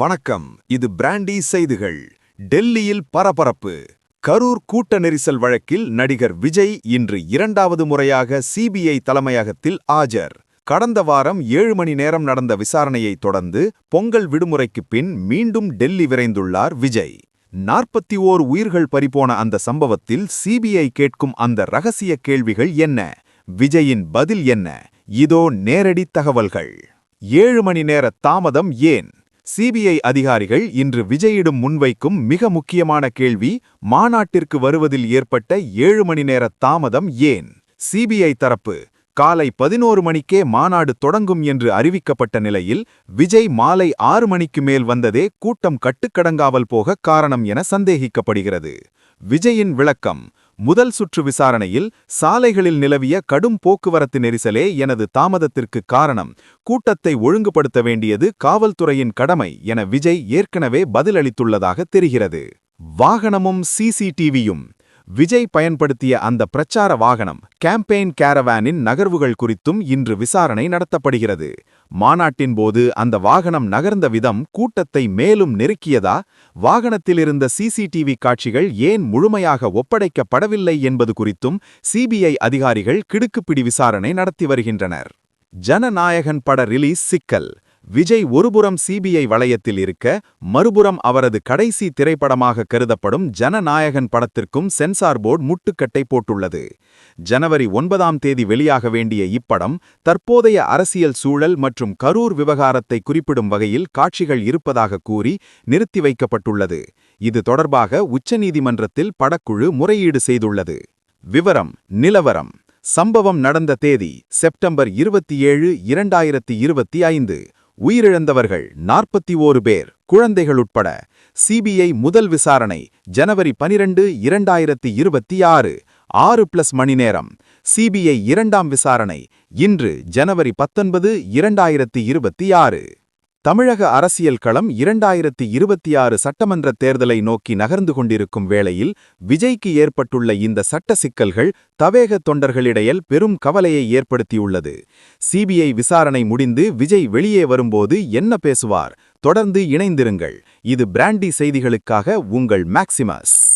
வணக்கம். இது பிராண்டி செய்திகள். டெல்லியில் பரபரப்பு. கரூர் கூட்ட நெரிசல் வழக்கில் நடிகர் விஜய் இன்று இரண்டாவது முறையாக சிபிஐ தலைமையகத்தில் ஆஜர். கடந்த வாரம் ஏழு மணி நேரம் நடந்த விசாரணையைத் தொடர்ந்து பொங்கல் விடுமுறைக்குப் பின் மீண்டும் டெல்லி விரைந்துள்ளார் விஜய். நாற்பத்தி ஓர் உயிர்கள் பறிபோன அந்த சம்பவத்தில் சிபிஐ கேட்கும் அந்த ரகசிய கேள்விகள் என்ன? விஜயின் பதில் என்ன? இதோ நேரடி தகவல்கள். ஏழு மணி நேர தாமதம் ஏன்? சிபிஐ அதிகாரிகள் இன்று விஜயிடம் முன்வைக்கும் மிக முக்கியமான கேள்வி மாநாட்டிற்கு வருவதில் ஏற்பட்ட ஏழு மணி நேர தாமதம் ஏன்? சிபிஐ தரப்பு காலை பதினோரு மணிக்கே மாநாடு தொடங்கும் என்று அறிவிக்கப்பட்ட நிலையில் விஜய் மாலை ஆறு மணிக்கு மேல் வந்ததே கூட்டம் கட்டுக்கடங்காமல் போக காரணம் என சந்தேகிக்கப்படுகிறது. விஜயின் விளக்கம் முதல் சுற்று விசாரணையில் சாலைகளில் நிலவிய கடும் போக்குவரத்து நெரிசலே எனது தாமதத்திற்கு காரணம். கூட்டத்தை ஒழுங்குபடுத்த வேண்டியது காவல்துறையின் கடமை என விஜய் ஏற்கனவே பதிலளித்துள்ளதாக தெரிகிறது. வாகனமும் சிசிடிவியும் விஜய் பயன்படுத்திய அந்த பிரச்சார வாகனம் கேம்பெயின் கேரவானின் நகர்வுகள் குறித்தும் இன்று விசாரணை நடத்தப்படுகிறது. மாநாட்டின் போது அந்த வாகனம் நகர்ந்த விதம் கூட்டத்தை மேலும் நெருக்கியதா? வாகனத்திலிருந்த சிசிடிவி காட்சிகள் ஏன் முழுமையாக ஒப்படைக்கப்படவில்லை என்பது குறித்தும் சிபிஐ அதிகாரிகள் கிடுக்குப்பிடி விசாரணை நடத்தி வருகின்றனர். ஜனநாயகன் பட ரிலீஸ் சிக்கல். விஜய் ஒருபுறம் சிபிஐ வளையத்தில் இருக்க மறுபுறம் அவரது கடைசி திரைப்படமாக கருதப்படும் ஜனநாயகன் படத்திற்கும் சென்சார் போர்டு முட்டுக்கட்டை போட்டுள்ளது. ஜனவரி ஒன்பதாம் தேதி வெளியாக வேண்டிய இப்படம் தற்போதைய அரசியல் சூழல் மற்றும் கரூர் விவகாரத்தை குறிப்பிடும் வகையில் காட்சிகள் இருப்பதாக கூறி நிறுத்தி வைக்கப்பட்டுள்ளது. இது தொடர்பாக உச்சநீதிமன்றத்தில் படக்குழு முறையீடு செய்துள்ளது. விவரம் நிலவரம். சம்பவம் நடந்த தேதி செப்டம்பர் இருபத்தி ஏழு இரண்டாயிரத்தி இருபத்தி ஐந்து. உயிரிழந்தவர்கள் நாற்பத்தி ஓரு பேர் குழந்தைகள் உட்பட. சிபிஐ முதல் விசாரணை ஜனவரி பனிரெண்டு இரண்டாயிரத்தி இருபத்தி ஆறு ஆறு பிளஸ் மணி நேரம். சிபிஐ இரண்டாம் விசாரணை இன்று ஜனவரி பத்தொன்பது இரண்டாயிரத்தி இருபத்தி ஆறு. தமிழக அரசியல் களம் இரண்டாயிரத்தி இருபத்தி ஆறு சட்டமன்ற தேர்தலை நோக்கி நகர்ந்து கொண்டிருக்கும் வேளையில் விஜய்க்கு ஏற்பட்டுள்ள இந்த சட்ட சிக்கல்கள் தவேக தொண்டர்களிடையில் பெரும் கவலையை ஏற்படுத்தியுள்ளது. சிபிஐ விசாரணை முடிந்து விஜய் வெளியே வரும்போது என்ன பேசுவார்? தொடர்ந்து இணைந்திருங்கள். இது பிராண்டி செய்திகளுக்காக உங்கள் மேக்சிமஸ்.